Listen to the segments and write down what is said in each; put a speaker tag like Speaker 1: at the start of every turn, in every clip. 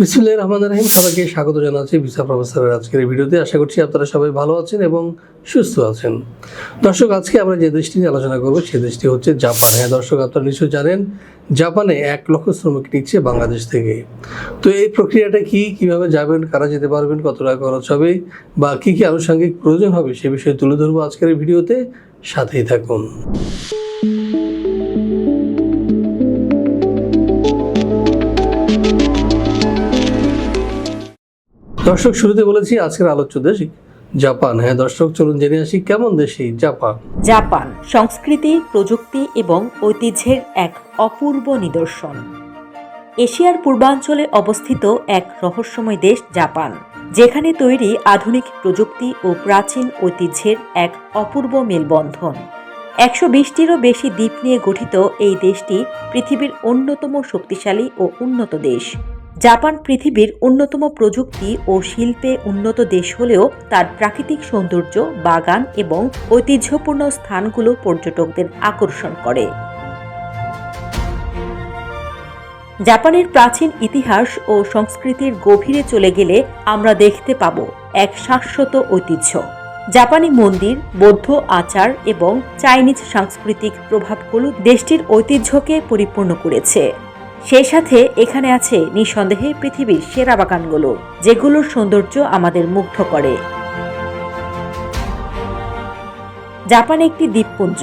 Speaker 1: বিসমুল্লাহ রহমান রহিম, সবাইকে স্বাগত জানাচ্ছি ভিসা প্রফেসরের আজকের ভিডিওতে। আশা করছি আপনারা সবাই ভালো আছেন এবং সুস্থ আছেন। দর্শক, আজকে আমরা যে দেশটি নিয়ে আলোচনা করব সেই দেশটি হচ্ছে জাপান। হ্যাঁ দর্শক, আপনারা নিশ্চয়ই জানেন, জাপানে এক লক্ষ শ্রমিক নিচ্ছে বাংলাদেশ থেকে। তো এই প্রক্রিয়াটা কি, কীভাবে যাবেন, কারা যেতে পারবেন, কত টাকা খরচ হবে, বা কী কী আনুষঙ্গিক প্রয়োজন হবে, সে বিষয়ে তুলে ধরবো আজকের ভিডিওতে। সাথেই থাকুন। দর্শক, শুরুতে বলেছি আজকের আলোচ্য দেশ জাপান। হ্যাঁ দর্শক, চলুন জেনে আসি কেমন দেশ এই জাপান।
Speaker 2: জাপান, সংস্কৃতি, প্রযুক্তি এবং ঐতিহ্যের এক অপূর্ব নিদর্শন। এশিয়ার পূর্বাঞ্চলে অবস্থিত এক রহস্যময় দেশ জাপান, যেখানে তৈরি আধুনিক প্রযুক্তি ও প্রাচীন ঐতিহ্যের এক অপূর্ব মেলবন্ধন। একশো বিশটিরও বেশি দ্বীপ নিয়ে গঠিত এই দেশটি পৃথিবীর অন্যতম শক্তিশালী ও উন্নত দেশ। জাপান পৃথিবীর অন্যতম প্রযুক্তি ও শিল্পে উন্নত দেশ হলেও তার প্রাকৃতিক সৌন্দর্য, বাগান এবং ঐতিহ্যপূর্ণ স্থানগুলো পর্যটকদের আকর্ষণ করে। জাপানের প্রাচীন ইতিহাস ও সংস্কৃতির গভীরে চলে গেলে আমরা দেখতে পাব এক শাশ্বত ঐতিহ্য। জাপানি মন্দির, বৌদ্ধ আচার এবং চাইনিজ সাংস্কৃতিক প্রভাবগুলো দেশটির ঐতিহ্যকে পরিপূর্ণ করেছে। সেই সাথে এখানে আছে নিঃসন্দেহে পৃথিবীর সেরা বাগানগুলো, যেগুলোর সৌন্দর্য আমাদের মুগ্ধ করে। জাপান একটি দ্বীপপুঞ্জ,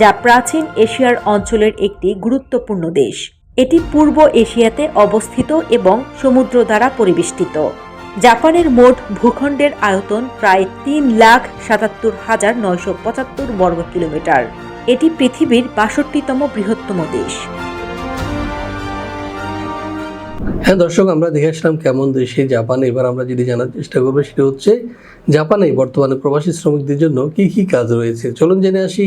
Speaker 2: যা প্রাচীন এশিয়ার অঞ্চলের একটি গুরুত্বপূর্ণ দেশ। এটি পূর্ব এশিয়াতে অবস্থিত এবং সমুদ্র দ্বারা পরিবেষ্টিত। জাপানের মোট ভূখণ্ডের আয়তন প্রায় তিন লাখ সাতাত্তর হাজার নয়শো পঁচাত্তর বর্গ কিলোমিটার। এটি পৃথিবীর বাষট্টিতম বৃহত্তম দেশ।
Speaker 1: হ্যাঁ দর্শক, আমরা দেখে আসলাম কেমন দেশে জাপানে। এবার আমরা যদি জানার চেষ্টা করব সেটা হচ্ছে, জাপানে বর্তমানে প্রবাসী শ্রমিকদের জন্য কি কি কাজ রয়েছে? চলুন জেনে আসি।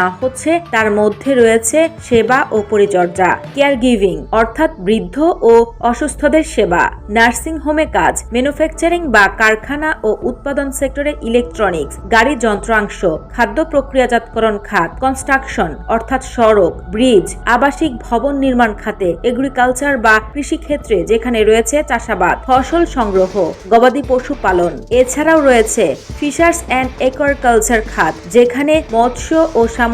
Speaker 2: নেওয়া হচ্ছে, তার মধ্যে রয়েছে সেবা ও পরিচর্যা কেয়ার গিভিং অর্থাৎ বৃদ্ধ ও অসুস্থদের সেবা নার্সিং হোমে কাজ ম্যানুফ্যাকচারিং বা কারখানা ও উৎপাদন সেক্টরে ইলেকট্রনিক্স গাড়ি যন্ত্রাংশ, খাদ্য প্রক্রিয়াজাতকরণ খাত কনস্ট্রাকশন অর্থাৎ সড়ক ব্রিজ আবাসিক ভবন নির্মাণ খাতে এগ্রিকালচার বা কৃষি ক্ষেত্রে যেখানে রয়েছে চাষাবাদ, ফসল সংগ্রহ, গবাদি পশু পালন। এছাড়াও রয়েছে ফিশার্স অ্যান্ড একুয়ারকালচার খাত, যেখানে মৎস্য ও সামুদ্রিক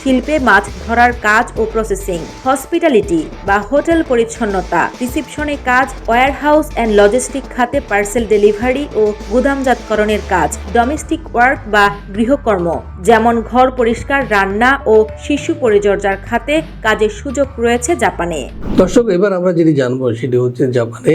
Speaker 2: শিল্পে মাছ ধরার কাজ ও প্রসেসিং হসপিটালিটি বা হোটেল পরিচ্ছন্নতা রিসিপশনে কাজ ওয়ারহাউস অ্যান্ড লজিস্টিক খাতে পার্সেল ডেলিভারি ও গুদামজাতকরণের কাজ ডোমেস্টিক ওয়ার্ক বা গৃহকর্ম, যেমন ঘর পরিষ্কার, রান্না ও শিশু পরিচর্যার খাতে কাজের সুযোগ রয়েছে জাপানে।
Speaker 1: দর্শক, এবার আমরা যেটি জানব সেটি হচ্ছে জাপানে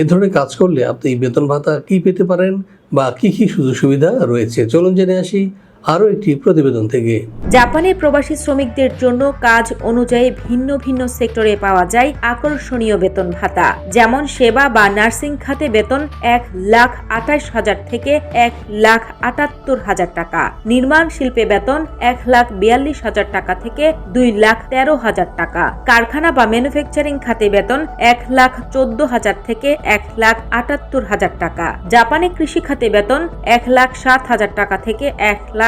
Speaker 1: এ ধরনের কাজ করলে আপনি বেতন ভাতা কি পেতে পারেন বা কি কি সুযোগ সুবিধা রয়েছে? চলুন জেনে আসি। আরও একটি প্রতিবেদন থেকে।
Speaker 2: জাপানের প্রবাসী শ্রমিকদের জন্য কাজ অনুযায়ী ভিন্ন ভিন্ন সেক্টরে পাওয়া যায় আকর্ষণীয় বেতন ভাতা। যেমন সেবা বা নার্সিং খাতে বেতন এক লাখ আঠাশ হাজার থেকে এক লাখ আটাত্তর হাজার টাকা। নির্মাণ শিল্পে বেতন এক লাখ বিয়াল্লিশ হাজার টাকা থেকে দুই লাখ তেরো হাজার টাকা। কারখানা বা ম্যানুফ্যাকচারিং খাতে বেতন এক লাখ চোদ্দ হাজার থেকে এক লাখ আটাত্তর হাজার টাকা। জাপানে কৃষি খাতে বেতন এক লাখ সাত হাজার টাকা থেকে এক লাখ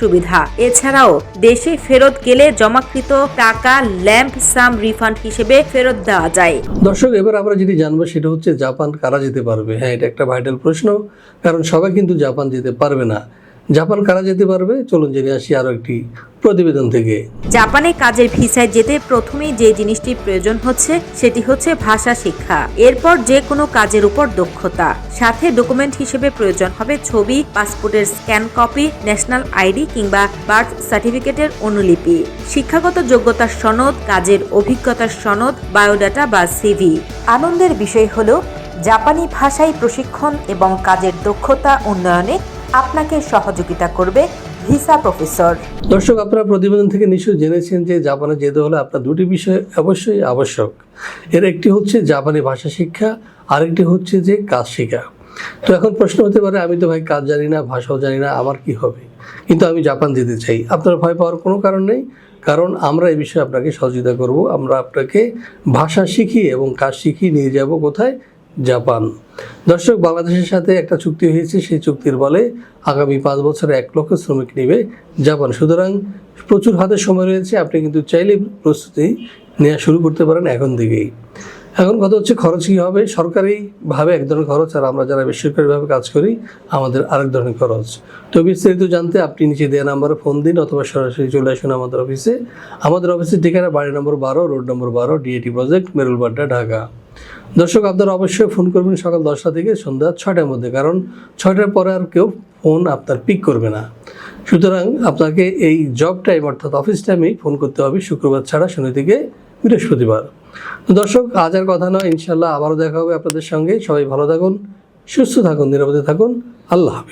Speaker 2: সুবিধা। এছাড়াও দেশে ফেরত গেলে জমাকৃত টাকা ল্যাম্প সাম রিফান্ড হিসেবে ফেরত দেওয়া যায়।
Speaker 1: দর্শক, এবার আমরা যদি জানব সেটা হচ্ছে জাপান কারা যেতে পারবে? হ্যাঁ এটা একটা ভাইটাল প্রশ্ন, কারণ সবাই কিন্তু জাপান যেতে পারবে না। জাপান কারা যেতে পারবে? চলুন জেনে আসি আরও একটি প্রতিবেদন থেকে।
Speaker 2: জাপানে কাজের ভিসায় যেতে প্রথমেই যে জিনিসটি প্রয়োজন হচ্ছে, সেটি হচ্ছে ভাষা শিক্ষা। এরপর যে কোনো কাজের উপর দক্ষতা। সাথে ডকুমেন্ট হিসেবে প্রয়োজন হবে ছবি, পাসপোর্টের স্ক্যান কপি, ন্যাশনাল আইডি কিংবা বার্থ সার্টিফিকেটের অনুলিপি। শিক্ষাগত যোগ্যতার সনদ, কাজের অভিজ্ঞতার সনদ, বায়োডাটা বা সিভি। আনন্দের বিষয় হলো, জাপানি ভাষায় প্রশিক্ষণ এবং কাজের দক্ষতা উন্নয়নে আপনাকে সহযোগিতা করবে ভিসা প্রফেসর।
Speaker 1: দর্শক, আপনারা প্রতিবেদন থেকে নিশ্চয়ই জেনেছেন যে জাপানে যেতে হলে আপনার দুটি বিষয় অবশ্যই আবশ্যক। এর একটি হচ্ছে জাপানি ভাষা শিক্ষা, আরেকটি হচ্ছে যে কাজ শেখা তো এখন প্রশ্ন হতে পারে, আমি তো ভাই কাজ জানি না, ভাষাও জানি না, আমার কি হবে? কিন্তু আমি জাপান যেতে চাই। আপনার ভয় পাওয়ার কোনো কারণ নেই, কারণ আমরা এই বিষয়ে আপনাকে সহযোগিতা করব। আমরা আপনাকে ভাষা শিখিয়ে এবং কাজ শিখিয়ে নিয়ে যাব কোথায়? জাপান। দর্শক, বাংলাদেশের সাথে একটা চুক্তি হয়েছে, সেই চুক্তির বলে আগামী পাঁচ বছরে এক লক্ষ শ্রমিক নেবে জাপান। সুতরাং প্রচুর হাতে সময় রয়েছে, আপনি কিন্তু চাইলে প্রস্তুতি নেওয়া শুরু করতে পারেন এখন থেকেই এখন কথা হচ্ছে খরচ কী হবে? সরকারিভাবে এক ধরনের খরচ, আর আমরা যারা বেসরকারিভাবে কাজ করি, আমাদের আরেক ধরনের খরচ। তো বিস্তারিত জানতে আপনি নিচে দেওয়া নাম্বারে ফোন দিন, অথবা সরাসরি চলে আসুন আমাদের অফিসে। আমাদের অফিসের ঠিকানা বাড়ি নম্বর বারো, রোড নম্বর বারো, ডিএটি প্রজেক্ট, মেরুলবাড্ডা, ঢাকা। দর্শক, আপনারা অবশ্যই ফোন করবেন সকাল দশটা থেকে সন্ধ্যা ছয়টার মধ্যে, কারণ ছয়টার পরে আর কেউ ফোন আপনার পিক করবে না। সুতরাং আপনাকে এই জব টাইম অর্থাৎ অফিস টাইমেই ফোন করতে হবে শুক্রবার ছাড়া, শনি থেকে বৃহস্পতিবার। দর্শক, আজ আর কথা নয় ইনশাল্লাহ আবারও দেখা হবে আপনাদের সঙ্গে। সবাই ভালো থাকুন, সুস্থ থাকুন, নিরাপদে থাকুন। আল্লাহ হাফিজ।